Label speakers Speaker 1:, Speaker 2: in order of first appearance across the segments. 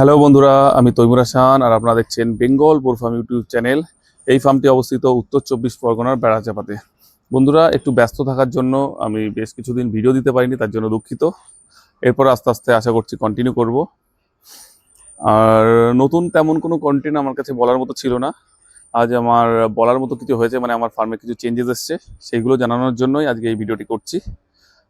Speaker 1: Hello বন্ধুরা, আমি তৈমুর হাসান আর আপনারা দেখছেন Bengal Boer farm YouTube channel. এই ফার্মটি অবস্থিত উত্তর চব্বিশ পরগনার বেড়াচাপাতে বন্ধুরা, একটু ব্যস্ত থাকার জন্য আমি বেশ কিছুদিন ভিডিও দিতে পারিনি, তার জন্য দুঃখিত। এরপর আস্তে আস্তে আশা করছি কন্টিনিউ করব। আর নতুন তেমন কোনো কন্টেন্ট আমার কাছে বলার মতো ছিল না। আজ আমার বলার মতো কিছু হয়েছে মানে আমার ফার্মে কিছু চেঞ্জেস এসছে, সেইগুলো জানানোর জন্যই আজকে এই ভিডিওটি করছি।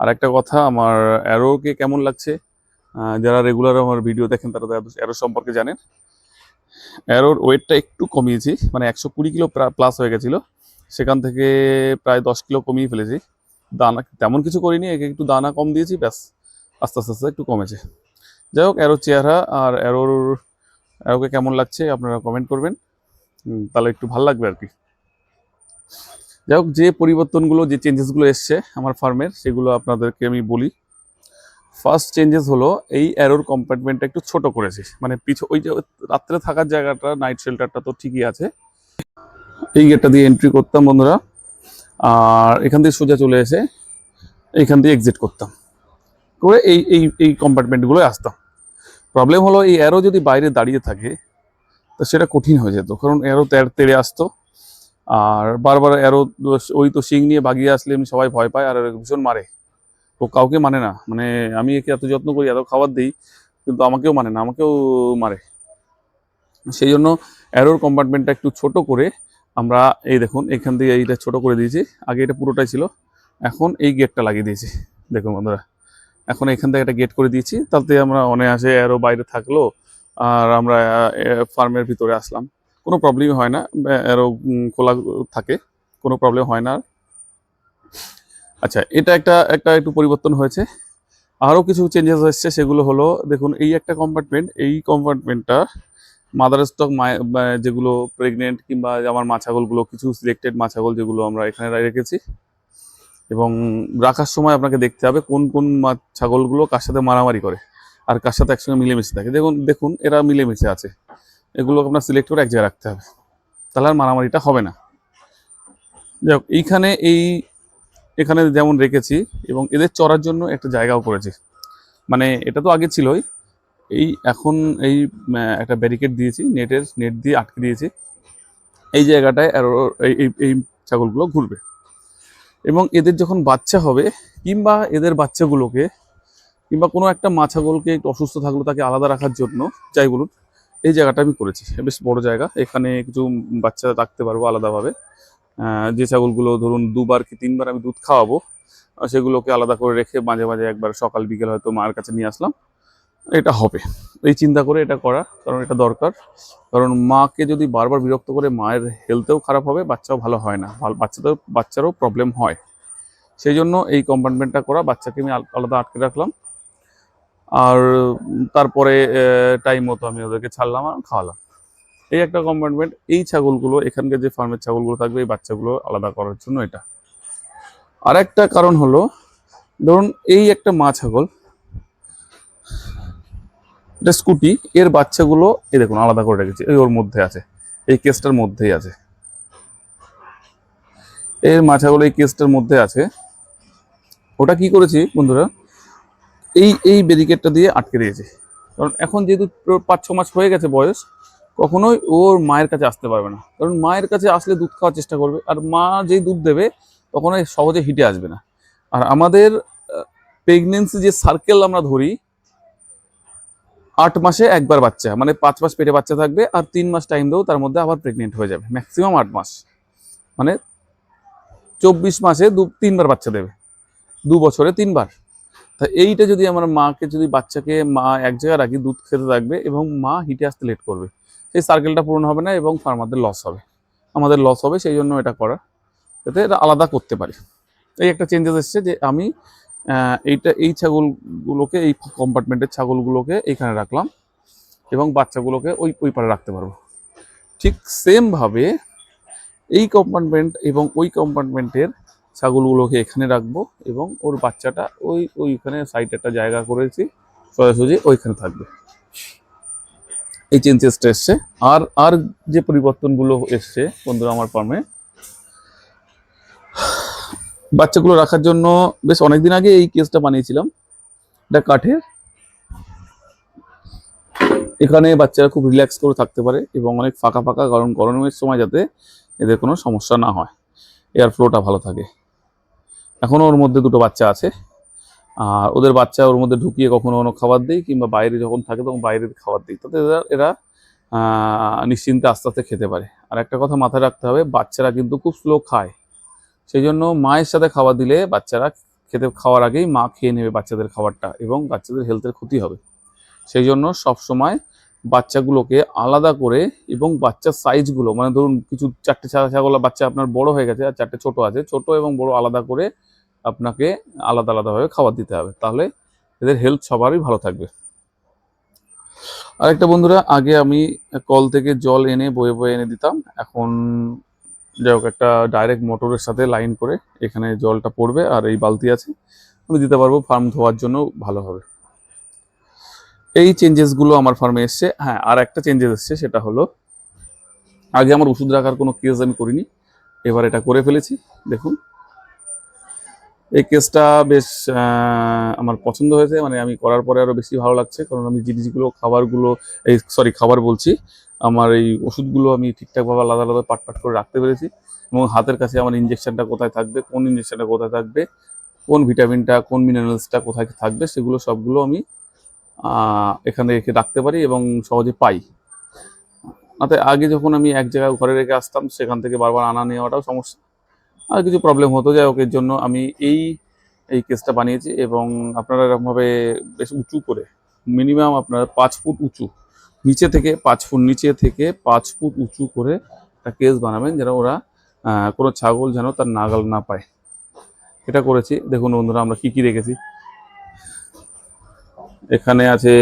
Speaker 1: আর একটা কথা, আমার অ্যারোকে কেমন লাগছে? যারা রেগুলার আমার ভিডিও দেখেন তারা তো অ্যারো সম্পর্কে জানেন। অ্যারোর ওয়েটটা একটু কমিয়েছি মানে একশো কুড়ি কিলো প্লাস হয়ে গেছিল। সেখান থেকে প্রায় দশ কিলো কমিয়ে ফেলেছি। দানা তেমন কিছু করিনি, একে একটু দানা কম দিয়েছি, ব্যাস, আস্তে আস্তে আস্তে একটু কমেছে। যাই হোক অ্যারোর চেহারা আর অ্যারোর অ্যারোকে কেমন লাগছে আপনারা কমেন্ট করবেন। তাহলে একটু ভালো লাগবে আর কি। যাই হোক, যে পরিবর্তনগুলো, যে চেঞ্জেসগুলো এসছে আমার ফার্মের সেগুলো আপনাদেরকে আমি বলি। ফার্স্ট চেঞ্জেস হলো এই অ্যারোর কম্পার্টমেন্টটা একটু ছোট করেছি মানে পিছু ওই যে রাত্রে থাকার জায়গাটা নাইট শেল্টারটা তো ঠিকই আছে। এই গেটটা দিয়ে এন্ট্রি করতাম বন্ধুরা। আর এখান দিয়ে সোজা চলে এসে এইখান দিয়ে এক্সিট করতাম। করে এই এই এই কম্পার্টমেন্টগুলো আসতাম। প্রবলেম হলো এই অ্যারো যদি বাইরে দাঁড়িয়ে থাকে, তো সেটা কঠিন হয়ে যেত। কারণ অ্যারো তেড়ে আসতো। আর বারবার অ্যারো ওই তো শিং নিয়ে বাগিয়ে আসলে এমনি সবাই ভয় পায়, আর ভীষণ মারে। ও কাউকে মানে না। মানে আমি একে এত যত্ন করি, এত খাবার দিই, কিন্তু আমাকেও মানে না, আমাকেও মারে। সেই জন্য অ্যারোর কম্পার্টমেন্টটা একটু ছোট করে আমরা এই দেখুন, এখান থেকে এইটা ছোট করে দিয়েছি। আগে এটা পুরোটাই ছিল, এখন এই গেটটা লাগিয়ে দিয়েছি। দেখুন বন্ধুরা, এখন এখান থেকে একটা গেট করে দিয়েছি, তাতে আমরা অনায়াসে অ্যারো বাইরে থাকল, আর আমরা ফার্মের ভিতরে আসলাম। কোনো প্রবলেমই হয় না অ্যারো খোলা থাকে, কোনো প্রবলেম হয় না। আচ্ছা এটা একটা একটা একটু পরিবর্তন হয়েছে। আরও কিছু চেঞ্জেস এসছে সেগুলো হলো, দেখুন, এই একটা কম্পার্টমেন্ট এই কম্পার্টমেন্টটা মাদার স্টক যেগুলো প্রেগনেন্ট কিংবা আমার মাছাগলগুলো কিছু সিলেক্টেড মাছাগল যেগুলো আমরা এখানে রেখেছি। এবং রাখার সময় আপনাকে দেখতে হবে কোন কোন ছাগলগুলো কার সাথে মারামারি করে আর কার সাথে একসঙ্গে মিলেমিশে থাকে। দেখুন দেখুন, এরা মিলেমিশে আছে। এগুলো আপনার সিলেক্ট করে এক জায়গায় রাখতে হবে। তাহলে আর মারামারিটা হবে না। যাই এইখানে এই এখানে যেমন রেখেছি এবং এদের চড়ার জন্য একটা জায়গাও করেছি। মানে এটা তো আগে ছিলই। এই এখন এই একটা ব্যারিকেড দিয়েছি, নেটের নেট দিয়ে আটকে দিয়েছি। এই জায়গাটায় এই, এই- ছাগলগুলো ঘুরবে। এবং এদের যখন বাচ্চা হবে, কিংবা এদের বাচ্চাগুলোকে, কিংবা কোনো একটা মা ছাগলকে একটু অসুস্থ থাকল তাকে আলাদা রাখার জন্য, যাই বলুন, এই জায়গাটা আমি করেছি। বেশ বড় জায়গা। এখানে কিছু বাচ্চা রাখতে পারব আলাদাভাবে। যে ছাগলগুলো ধরুন দুবার কি তিনবার আমি দুধ খাওয়াবো সেগুলোকে আলাদা করে রেখে মাঝে মাঝে একবার সকাল, বিকেল হয়তো মার কাছে নিয়ে আসলাম। এটা হবে। এই চিন্তা করে এটা করা, কারণ এটা দরকার। কারণ মাকে যদি বারবার বিরক্ত করে মায়ের হেলথেও খারাপ হবে, বাচ্চাও ভালো হয় না। বাচ্চাদের বাচ্চারও প্রবলেম হয়। সেই জন্য এই কম্পার্টমেন্টটা করা, বাচ্চাকে আমি আলাদা আটকে রাখলাম। আর তারপরে টাইম মতো আমি ওদেরকে ছাড়লাম আর খাওয়ালাম। এই একটা কম্পার্টমেন্ট এই ছাগলগুলো, এখানকার যে ফার্মের ছাগলগুলো থাকবে, এই বাচ্চাগুলো আলাদা করার জন্য এটা। আর একটা কারণ হলো, ধরুন এই একটা মা ছাগল, এটা স্কুটি, এর বাচ্চাগুলো, এই দেখুন আলাদা করে রেখেছি, এই ওর মধ্যে আছে, এই কেসটার মধ্যেই আছে। এর মা ছাগল এই কেসটার মধ্যে আছে। ওটা কি করেছি বন্ধুরা, এই এই ব্যারিকেডটা দিয়ে আটকে দিয়েছি। কারণ এখন যেহেতু পাঁচ ছ মাস হয়ে গেছে বয়স কখনোই ওর মায়ের কাছে আসতে পারবে না। কারণ মায়ের কাছে আসলে দুধ খাওয়ার চেষ্টা করবে, আর মা যেই দুধ দেবে কখনোই সহজে হিটে আসবে না। আর আমাদের প্রেগনেন্সি যে সার্কেল আমরা ধরি, আট মাসে একবার বাচ্চা মানে পাঁচ মাস পেটে বাচ্চা থাকবে আর তিন মাস টাইম দেবো তার মধ্যে আবার প্রেগনেন্ট হয়ে যাবে ম্যাক্সিমাম আট মাস। মানে চব্বিশ মাসে দু, তিনবার বাচ্চা দেবে, দু বছরে তিনবার। তা এইটা যদি আমার মাকে, যদি বাচ্চাকে মা এক জায়গায় রাখি, দুধ খেতে থাকবে এবং মা হিটে আসতে লেট করবে সেই সার্কেলটা পূরণ হবে না এবং ফার্মারদের লস হবে। আমাদের লস হবে, সেই জন্য এটা করা, যাতে এটা আলাদা করতে পারি। এই একটা চেঞ্জেস এসছে যে আমি এইটা, এই ছাগলগুলোকে, এই কম্পার্টমেন্টের ছাগলগুলোকে এইখানে রাখলাম এবং বাচ্চাগুলোকে ওই ওই পারে রাখতে পারব। ঠিক সেমভাবে এই কম্পার্টমেন্ট এবং ওই কম্পার্টমেন্টের ছাগলগুলোকে এখানে রাখব এবং ওর বাচ্চাটা ওই, ওইখানে সাইডে একটা জায়গা করেছি, সোজাসুজি ওইখানে থাকবে। এই চেঞ্জেসটা এসছে। আর আর যে পরিবর্তনগুলো এসছে, বন্ধুরা, আমার ফার্মে বাচ্চাগুলো রাখার জন্য বেশ অনেকদিন আগে এই কেসটা বানিয়েছিলাম। এটা কাঠের। এখানে বাচ্চারা খুব রিল্যাক্স করে থাকতে পারে এবং অনেক ফাঁকা ফাঁকা কারণ গরমের সময় যাতে এদের কোনো সমস্যা না হয়। এয়ার ফ্লোটা ভালো থাকে। এখনও ওর মধ্যে দুটো বাচ্চা আছে। আর ওদের বাচ্চা ওর মধ্যে ঢুকিয়ে কখনো কোনো খাবার দিই কিংবা বাইরে যখন থাকে তখন বাইরের খাবার দিই। তাতে এরা নিশ্চিন্তে আস্তে আস্তে খেতে পারে। আর একটা কথা মাথায় রাখতে হবে, বাচ্চারা কিন্তু খুব স্লো খায়। সেই জন্য মায়ের সাথে খাবার দিলে বাচ্চারা খেতে, খাওয়ার আগেই মা খেয়ে নেবে বাচ্চাদের খাবারটা এবং বাচ্চাদের হেলথের ক্ষতি হবে। সেই জন্য সব সময় বাচ্চাগুলোকে আলাদা করে এবং বাচ্চার সাইজগুলো মানে ধরুন কিছু চারটে ছাগল বাচ্চা আপনার বড় হয়ে গেছে আর চারটে ছোট আছে, ছোট এবং বড় আলাদা করে আপনাকে আলাদা আলাদাভাবে খাবার দিতে হবে। তাহলে এদের হেলথ সবারই ভালো থাকবে। আরেকটা বন্ধুরা, আগে আমি কল থেকে জল এনে, বয়ে বয়ে এনে দিতাম। এখন যাই হোক, একটা ডাইরেক্ট মোটরের সাথে লাইন করে এখানে জলটা পড়বে আর এই বালতি আছে। আমি দিতে পারব ফার্ম ধোয়ার জন্য ভালো হবে। এই চেঞ্জেসগুলো আমার ফার্মে এসছে। হ্যাঁ আর একটা চেঞ্জেস এসছে, সেটা হলো, আগে আমার ওষুধ রাখার কোনো কেস আমি করিনি। এবার এটা করে ফেলেছি। দেখুন। এই কেসটা বেশ আমার পছন্দ হয়েছে। মানে আমি করার পরে আরও বেশি ভালো লাগছে, কারণ আমি জিনিসগুলো, খাবারগুলো, এই সরি খাবার বলছি, আমার এই ওষুধগুলো আমি ঠিকঠাকভাবে আলাদা আলাদা পাট পাট করে রাখতে পেরেছি। এবং হাতের কাছে আমার ইঞ্জেকশনটা কোথায় থাকবে, কোন ইঞ্জেকশনটা কোথায় থাকবে, কোন ভিটামিনটা কোন মিনারেলসটা কোথায় থাকবে, সেগুলো সবগুলো আমি এখানে রেখে রাখতে পারি এবং সহজে পাই। অর্থাৎ আগে যখন আমি এক জায়গায় ঘরে রেখে আসতাম, সেখান থেকে বারবার আনা নেওয়াটাও সমস্যা। আর কিছু প্রবলেম হতো। যাই হোক, এর জন্য আমি এই এই কেসটা বানিয়েছি এবং আপনারা এরকমভাবে বেশ উঁচু করে মিনিমাম আপনার পাঁচ ফুট উঁচু, নিচে থেকে পাঁচ ফুট নিচে থেকে পাঁচ ফুট উঁচু করে একটা কেস বানাবেন যেন ওরা কোনো ছাগল যেন তার নাগাল না পায়। এটা করেছি। দেখুন বন্ধুরা, আমরা কি কি রেখেছি? এখানে আছে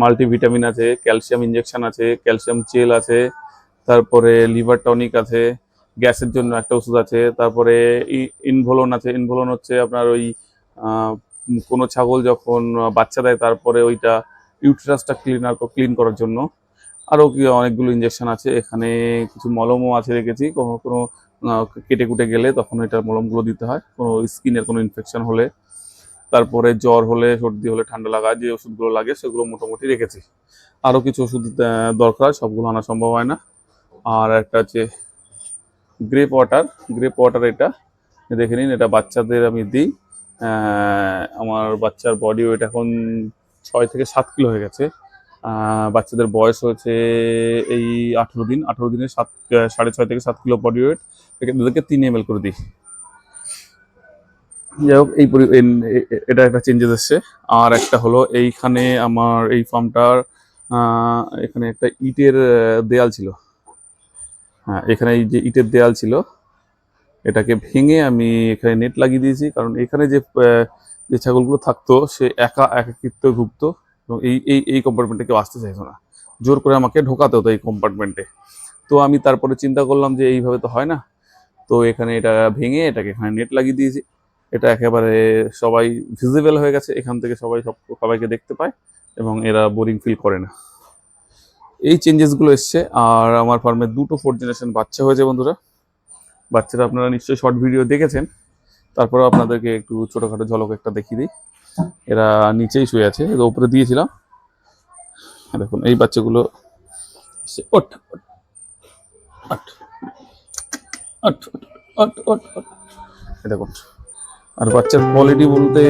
Speaker 1: মাল্টিভিটামিন আছে ক্যালসিয়াম ইনজেকশন আছে ক্যালসিয়াম চেল আছে, তারপরে লিভার টনিক আছে গ্যাসের জন্য একটা ওষুধ আছে, তারপরে ইনভোলন আছে, ইনভোলন হচ্ছে আপনার ওই কোনো ছাগল যখন বাচ্চা দেয়, তারপরে ওইটা ইউট্রাসটা ক্লিনার ক্লিন করার জন্য। আরও কি, অনেকগুলো ইনজেকশন আছে, এখানে কিছু মলমও আছে রেখেছি কোনো কোনো কেটে কুটে গেলে তখন এটা মলমগুলো দিতে হয়, কোনো স্কিনের কোনো ইনফেকশন হলে। তারপরে জ্বর হলে, সর্দি হলে, ঠান্ডা লাগা, যে ওষুধগুলো লাগে, সেগুলো মোটামুটি রেখেছি। আরও কিছু ওষুধ দরকার সবগুলো আনা সম্ভব হয় না। আর একটা হচ্ছে গ্রেপ ওয়াটার গ্রেপ ওয়াটার এটা। দেখে নিন, এটা বাচ্চাদের আমি দিই। আমার বাচ্চার বডি ওয়েট এখন ছয় থেকে সাত কিলো হয়ে গেছে। বাচ্চাদের বয়স হয়েছে এই আঠেরো দিন। আঠেরো দিনে সাত সাড়ে ছয় থেকে সাত কিলো বডি ওয়েট এদেরকে তিন এম করে দিই। যাই হোক, এই এটা একটা চেঞ্জেস এসছে। আর একটা হলো এইখানে আমার এই ফার্মটার এখানে একটা ইটের দেয়াল ছিল। এখানে এই যে ইটের দেয়াল ছিল, এটাকে ভেঙে আমি এখানে নেট লাগিয়ে দিয়েছি, কারণ এখানে যে যে ছাগলগুলো থাকতো, সে একা একাকিত্ব ভুগতো এবং এই এই এই কম্পার্টমেন্টে কেউ আসতে চাইতো না। জোর করে আমাকে ঢোকাতে হতো এই কম্পার্টমেন্টে তো আমি তারপরে চিন্তা করলাম যে এইভাবে তো হয় না। তো এখানে এটা ভেঙে এটাকে এখানে নেট লাগিয়ে দিয়েছি। এটা একেবারে সবাই ভিজিবল হয়ে গেছে। এখান থেকে সবাই সব, সবাইকে দেখতে পায় এবং এরা বোরিং ফিল করে না। এই চেঞ্জেসগুলো এসছে, আর আমার ফার্মে দুটো ফোর জেনারেশন বাচ্চা হয়েছে বন্ধুরা। বাচ্চারা আপনারা নিশ্চয়ই শর্ট ভিডিও দেখেছেন। তারপরেও আপনাদেরকে একটু ছোটোখাটো ঝলক একটা দেখিয়ে দিই। এরা নিচেই শুয়ে আছে, এদের উপরে দিয়েছিলাম। দেখুন, এই বাচ্চাগুলো দেখুন, আর বাচ্চার কোয়ালিটি বলতে